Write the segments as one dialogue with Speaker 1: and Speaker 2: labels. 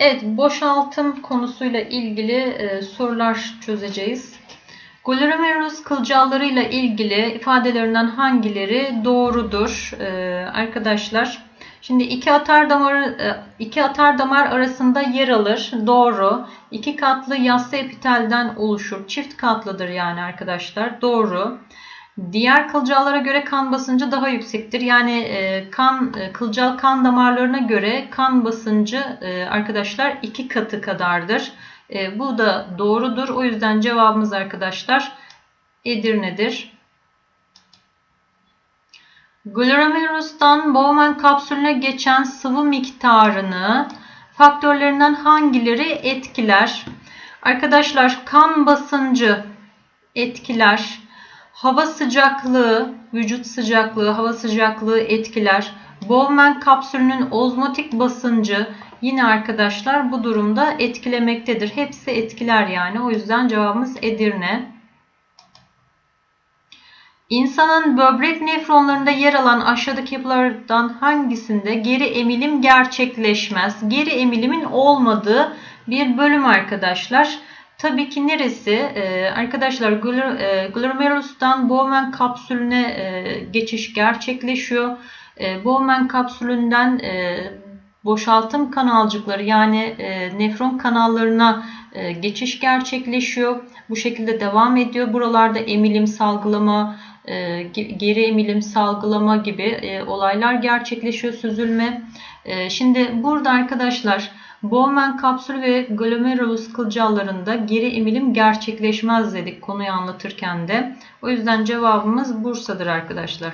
Speaker 1: Evet, boşaltım konusuyla ilgili e, sorular çözeceğiz. Glomerulus kılcallarıyla ilgili ifadelerinden hangileri doğrudur e, arkadaşlar? Şimdi iki atar damar e, iki atar damar arasında yer alır. Doğru. İki katlı yassı epitelden oluşur. Çift katlıdır yani arkadaşlar. Doğru. Diğer kılcallara göre kan basıncı daha yüksektir. Yani e, kan e, kılcal kan damarlarına göre kan basıncı e, arkadaşlar iki katı kadardır. E, bu da doğrudur. O yüzden cevabımız arkadaşlar Edirne'dir. Glomerulos'tan Bowman kapsülüne geçen sıvı miktarını faktörlerinden hangileri etkiler? Arkadaşlar kan basıncı etkiler. Hava sıcaklığı, vücut sıcaklığı, hava sıcaklığı etkiler. Bowman kapsülünün ozmotik basıncı yine arkadaşlar bu durumda etkilemektedir. Hepsi etkiler yani. O yüzden cevabımız Edirne. İnsanın böbrek nefronlarında yer alan aşağıdaki yapılardan hangisinde geri emilim gerçekleşmez? Geri emilimin olmadığı bir bölüm arkadaşlar. Tabii ki neresi? Ee, arkadaşlar e, glomerulustan Bowman kapsülüne e, geçiş gerçekleşiyor. E, Bowman kapsülünden e, boşaltım kanalcıkları yani e, nefron kanallarına e, geçiş gerçekleşiyor. Bu şekilde devam ediyor. Buralarda emilim, salgılama, e, geri emilim, salgılama gibi e, olaylar gerçekleşiyor. Süzülme. E, şimdi burada arkadaşlar Bowman kapsülü ve glomerulus kılcallarında geri emilim gerçekleşmez dedik konuyu anlatırken de. O yüzden cevabımız Bursa'dır arkadaşlar.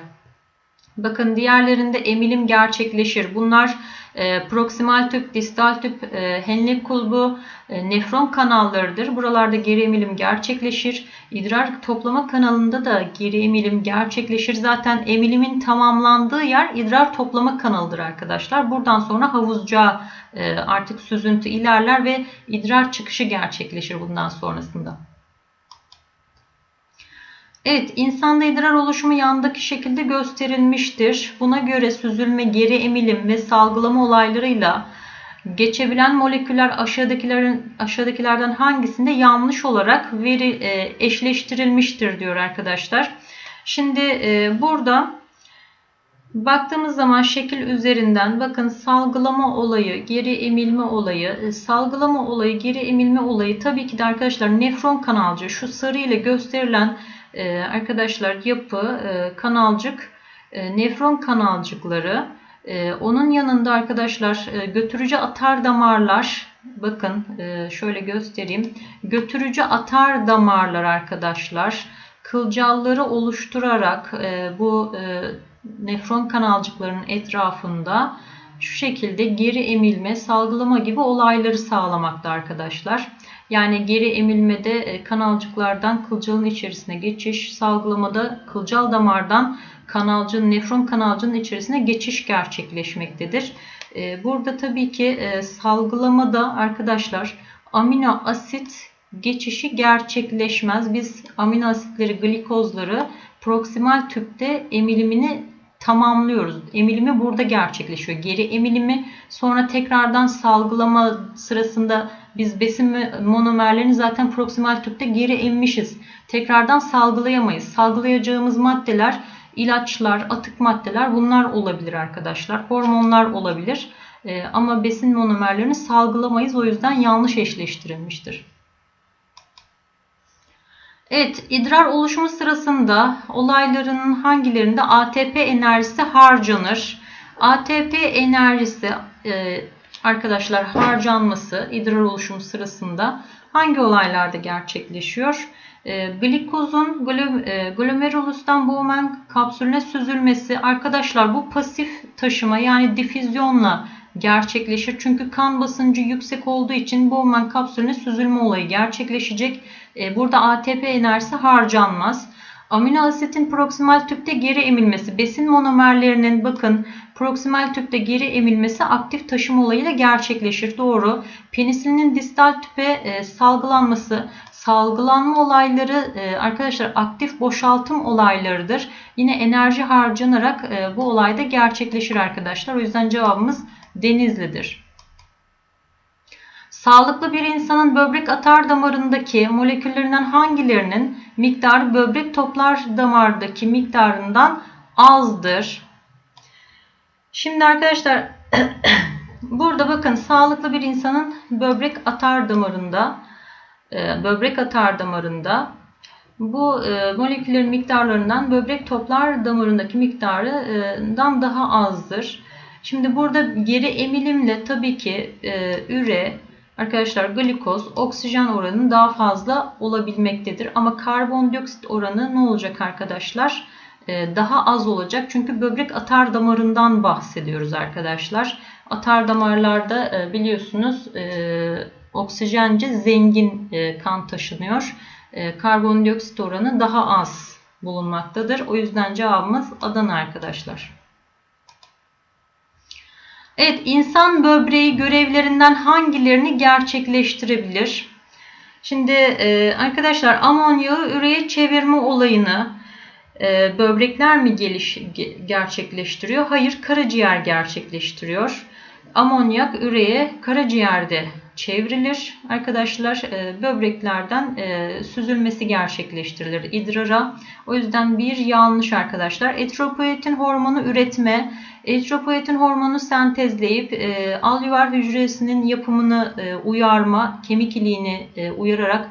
Speaker 1: Bakın diğerlerinde emilim gerçekleşir. Bunlar e, proksimal tüp, distal tüp, e, Henle kulbu, e, nefron kanallarıdır. Buralarda geri emilim gerçekleşir. İdrar toplama kanalında da geri emilim gerçekleşir. Zaten emilimin tamamlandığı yer idrar toplama kanalıdır arkadaşlar. Buradan sonra havuzca e, artık süzüntü ilerler ve idrar çıkışı gerçekleşir bundan sonrasında. Evet, insanda idrar oluşumu yandaki şekilde gösterilmiştir. Buna göre süzülme, geri emilim ve salgılama olaylarıyla geçebilen moleküller aşağıdakilerin aşağıdakilerden hangisinde yanlış olarak veri e, eşleştirilmiştir diyor arkadaşlar. Şimdi e, burada baktığımız zaman şekil üzerinden bakın salgılama olayı, geri emilme olayı, e, salgılama olayı, geri emilme olayı tabii ki de arkadaşlar nefron kanalcı şu sarı ile gösterilen e, arkadaşlar yapı, e, kanalcık, e, nefron kanalcıkları. E, onun yanında arkadaşlar e, götürücü atar damarlar. Bakın e, şöyle göstereyim. Götürücü atar damarlar arkadaşlar. Kılcalları oluşturarak e, bu e, nefron kanalcıklarının etrafında şu şekilde geri emilme, salgılama gibi olayları sağlamakta arkadaşlar. Yani geri emilmede e, kanalcıklardan kılcalın içerisine geçiş, salgılamada kılcal damardan kanalcının, nefron kanalcının içerisine geçiş gerçekleşmektedir. E, burada tabii ki e, salgılamada arkadaşlar amino asit geçişi gerçekleşmez. Biz amino asitleri, glikozları proksimal tüpte emilimini tamamlıyoruz. Emilimi burada gerçekleşiyor. Geri emilimi sonra tekrardan salgılama sırasında biz besin monomerlerini zaten proksimal tüpte geri emmişiz. Tekrardan salgılayamayız. Salgılayacağımız maddeler ilaçlar, atık maddeler bunlar olabilir arkadaşlar. Hormonlar olabilir. Ee, ama besin monomerlerini salgılamayız. O yüzden yanlış eşleştirilmiştir. Evet, idrar oluşumu sırasında olayların hangilerinde ATP enerjisi harcanır? ATP enerjisi e, arkadaşlar harcanması idrar oluşumu sırasında hangi olaylarda gerçekleşiyor? E, glikozun e, glomerulustan Bowman kapsülüne süzülmesi arkadaşlar bu pasif taşıma yani difüzyonla gerçekleşir. Çünkü kan basıncı yüksek olduğu için Bowman kapsülüne süzülme olayı gerçekleşecek. E, burada ATP enerjisi harcanmaz. Amino asitin proksimal tüpte geri emilmesi, besin monomerlerinin bakın proksimal tüpte geri emilmesi aktif taşıma olayıyla gerçekleşir. Doğru. Penisilinin distal tüpe e, salgılanması, salgılanma olayları e, arkadaşlar aktif boşaltım olaylarıdır. Yine enerji harcanarak bu olayda gerçekleşir arkadaşlar. O yüzden cevabımız Denizli'dir. Sağlıklı bir insanın böbrek atar damarındaki moleküllerinden hangilerinin miktarı böbrek toplar damardaki miktarından azdır? Şimdi arkadaşlar burada bakın sağlıklı bir insanın böbrek atar damarında e, böbrek atar damarında bu e, moleküllerin miktarlarından böbrek toplar damarındaki miktarından daha azdır. Şimdi burada geri emilimle tabii ki e, üre, arkadaşlar glikoz, oksijen oranı daha fazla olabilmektedir. Ama karbondioksit oranı ne olacak arkadaşlar? E, daha az olacak. Çünkü böbrek atar damarından bahsediyoruz arkadaşlar. Atar damarlarda e, biliyorsunuz e, oksijence zengin e, kan taşınıyor. E, karbondioksit oranı daha az bulunmaktadır. O yüzden cevabımız Adana arkadaşlar. Evet, insan böbreği görevlerinden hangilerini gerçekleştirebilir? Şimdi e, arkadaşlar amonyağı üreye çevirme olayını e, böbrekler mi geliş, gerçekleştiriyor? Hayır, karaciğer gerçekleştiriyor. Amonyak üreye karaciğerde çevrilir. Arkadaşlar e, böbreklerden e, süzülmesi gerçekleştirilir idrara. O yüzden bir yanlış arkadaşlar. Etropoietin hormonu üretme, etropoietin hormonu sentezleyip e, alüvar hücresinin yapımını uyarma, kemik iliğini uyararak e,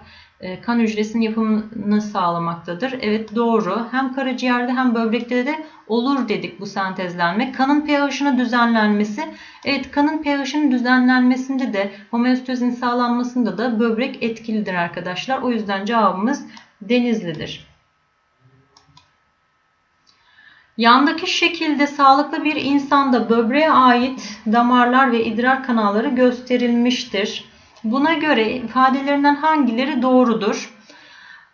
Speaker 1: kan hücresinin yapımını sağlamaktadır. Evet doğru. Hem karaciğerde hem böbrekte de olur dedik bu sentezlenme. Kanın pH'ını düzenlenmesi. Evet kanın pH'ının düzenlenmesinde de homeostazin sağlanmasında da böbrek etkilidir arkadaşlar. O yüzden cevabımız Denizli'dir. Yandaki şekilde sağlıklı bir insanda böbreğe ait damarlar ve idrar kanalları gösterilmiştir. Buna göre ifadelerinden hangileri doğrudur?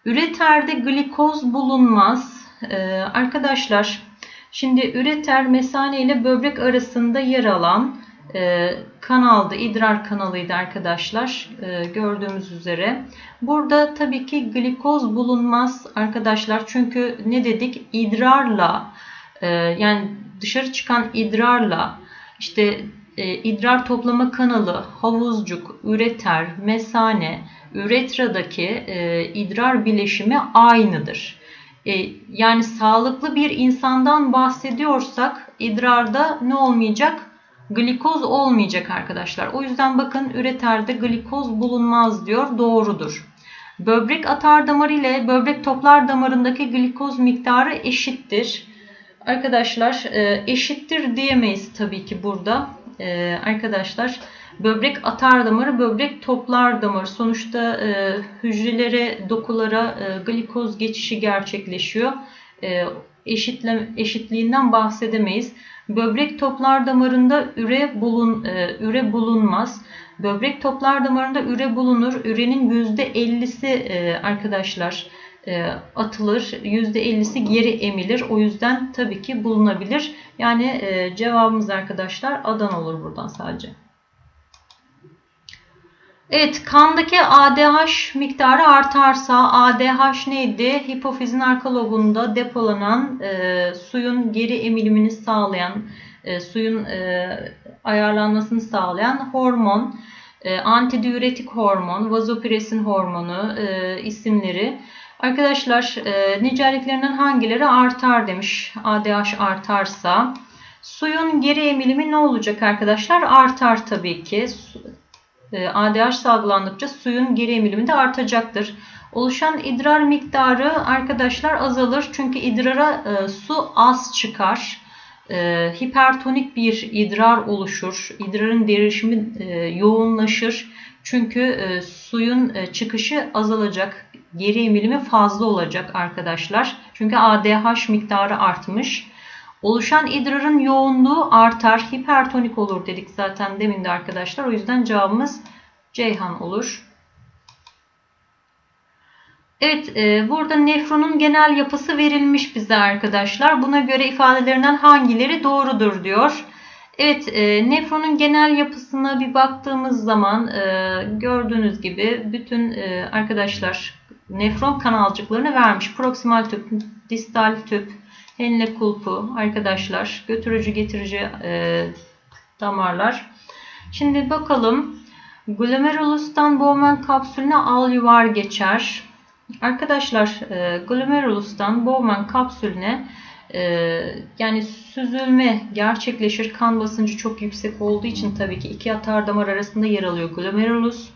Speaker 1: Üreterde glikoz bulunmaz. Ee, arkadaşlar şimdi üreter mesane ile böbrek arasında yer alan e, kanaldı, idrar kanalıydı arkadaşlar e, gördüğümüz üzere. Burada tabii ki glikoz bulunmaz arkadaşlar çünkü ne dedik idrarla e, yani dışarı çıkan idrarla işte e, idrar toplama kanalı, havuzcuk, üreter, mesane, üretradaki e, idrar bileşimi aynıdır. E, yani sağlıklı bir insandan bahsediyorsak idrarda ne olmayacak? Glikoz olmayacak arkadaşlar. O yüzden bakın üreterde glikoz bulunmaz diyor. Doğrudur. Böbrek atar damarı ile böbrek toplar damarındaki glikoz miktarı eşittir. Arkadaşlar e, eşittir diyemeyiz tabii ki burada e, arkadaşlar böbrek atar damarı, böbrek toplar damarı. Sonuçta e, hücrelere, dokulara e, glikoz geçişi gerçekleşiyor. E, eşitle, eşitliğinden bahsedemeyiz. Böbrek toplar damarında üre bulun e, üre bulunmaz. Böbrek toplar damarında üre bulunur. Ürenin %50'si e, arkadaşlar atılır. %50'si geri emilir. O yüzden tabii ki bulunabilir. Yani e, cevabımız arkadaşlar Adan olur buradan sadece. Evet kandaki ADH miktarı artarsa ADH neydi? Hipofizin arka lobunda depolanan e, suyun geri emilimini sağlayan, e, suyun e, ayarlanmasını sağlayan hormon, e, antidiüretik hormon, vazopresin hormonu e, isimleri. Arkadaşlar e, niceliklerinden hangileri artar demiş. ADH artarsa. Suyun geri emilimi ne olacak arkadaşlar? Artar tabii ki. E, ADH salgılandıkça suyun geri emilimi de artacaktır. Oluşan idrar miktarı arkadaşlar azalır. Çünkü idrara e, su az çıkar. E, hipertonik bir idrar oluşur. İdrarın derişimi e, yoğunlaşır. Çünkü e, suyun e, çıkışı azalacak geri emilimi fazla olacak arkadaşlar. Çünkü ADH miktarı artmış. Oluşan idrarın yoğunluğu artar. Hipertonik olur dedik zaten demin de arkadaşlar. O yüzden cevabımız Ceyhan olur. Evet e, burada nefronun genel yapısı verilmiş bize arkadaşlar. Buna göre ifadelerinden hangileri doğrudur diyor. Evet e, nefronun genel yapısına bir baktığımız zaman e, gördüğünüz gibi bütün e, arkadaşlar nefron kanalcıklarını vermiş. Proksimal tüp, distal tüp, henle kulpu arkadaşlar, götürücü getirici e, damarlar. Şimdi bakalım Glomerulus'tan Bowman kapsülüne al yuvar geçer. Arkadaşlar e, glomerulus'tan Bowman kapsülüne yani süzülme gerçekleşir. Kan basıncı çok yüksek olduğu için tabii ki iki atar damar arasında yer alıyor glomerulus.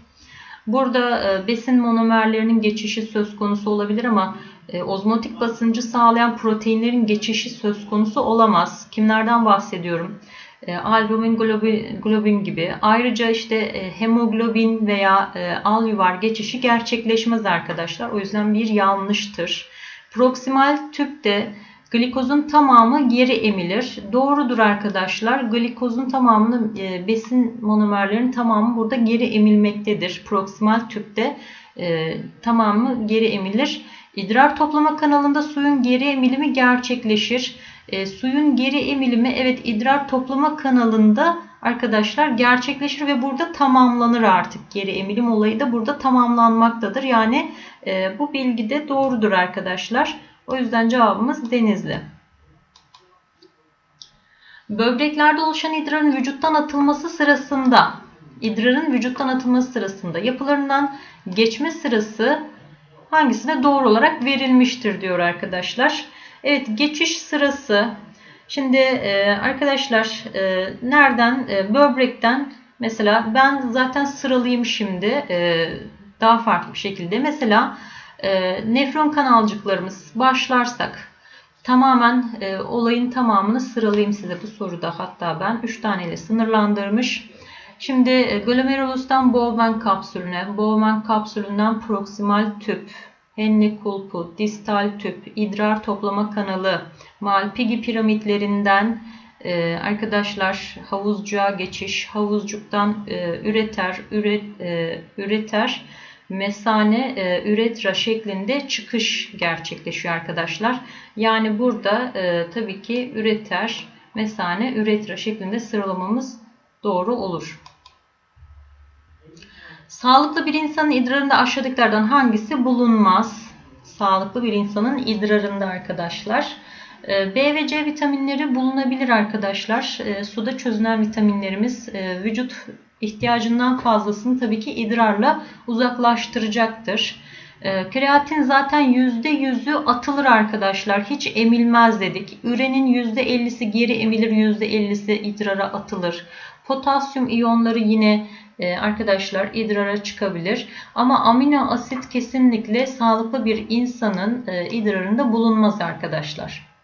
Speaker 1: Burada e, besin monomerlerinin geçişi söz konusu olabilir ama e, ozmotik basıncı sağlayan proteinlerin geçişi söz konusu olamaz. Kimlerden bahsediyorum? E, albumin, globin, globin gibi. Ayrıca işte hemoglobin veya al yuvar geçişi gerçekleşmez arkadaşlar. O yüzden bir yanlıştır. Proksimal tüpte glikozun tamamı geri emilir. Doğrudur arkadaşlar. Glikozun tamamını e, besin monomerlerinin tamamı burada geri emilmektedir. Proksimal tüpte e, tamamı geri emilir. İdrar toplama kanalında suyun geri emilimi gerçekleşir. E, suyun geri emilimi evet idrar toplama kanalında arkadaşlar gerçekleşir ve burada tamamlanır artık. Geri emilim olayı da burada tamamlanmaktadır. Yani e, bu bilgi de doğrudur arkadaşlar. O yüzden cevabımız Denizli. Böbreklerde oluşan idrarın vücuttan atılması sırasında idrarın vücuttan atılması sırasında yapılarından geçme sırası hangisine doğru olarak verilmiştir diyor arkadaşlar. Evet geçiş sırası. Şimdi e, arkadaşlar e, nereden? E, böbrekten mesela ben zaten sıralıyım şimdi e, daha farklı bir şekilde. Mesela e, nefron kanalcıklarımız başlarsak tamamen e, olayın tamamını sıralayayım size bu soruda. Hatta ben 3 taneyle sınırlandırmış. Şimdi e, glomerulus'tan Bowman kapsülüne, Bowman kapsülünden proksimal tüp, Henle kulpu, distal tüp, idrar toplama kanalı, Malpighi piramitlerinden e, arkadaşlar havuzcuğa geçiş, havuzcuktan e, üreter, üret, e, üreter, mesane, e, üretra şeklinde çıkış gerçekleşiyor arkadaşlar. Yani burada e, tabii ki üreter, mesane, üretra şeklinde sıralamamız doğru olur. Sağlıklı bir insanın idrarında aşağıdakilerden hangisi bulunmaz? Sağlıklı bir insanın idrarında arkadaşlar. Ee, B ve C vitaminleri bulunabilir arkadaşlar. Ee, suda çözünen vitaminlerimiz e, vücut ihtiyacından fazlasını tabii ki idrarla uzaklaştıracaktır. Ee, kreatin zaten %100'ü atılır arkadaşlar. Hiç emilmez dedik. Ürenin %50'si geri emilir, %50'si idrara atılır. Potasyum iyonları yine e, arkadaşlar idrara çıkabilir. Ama amino asit kesinlikle sağlıklı bir insanın e, idrarında bulunmaz arkadaşlar.